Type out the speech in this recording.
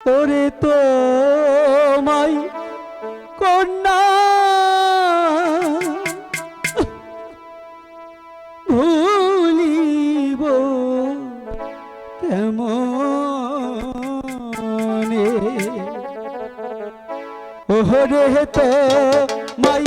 তোরে তো মাই কন্যা। ভুলিব কেমনে ওহরে তো মাই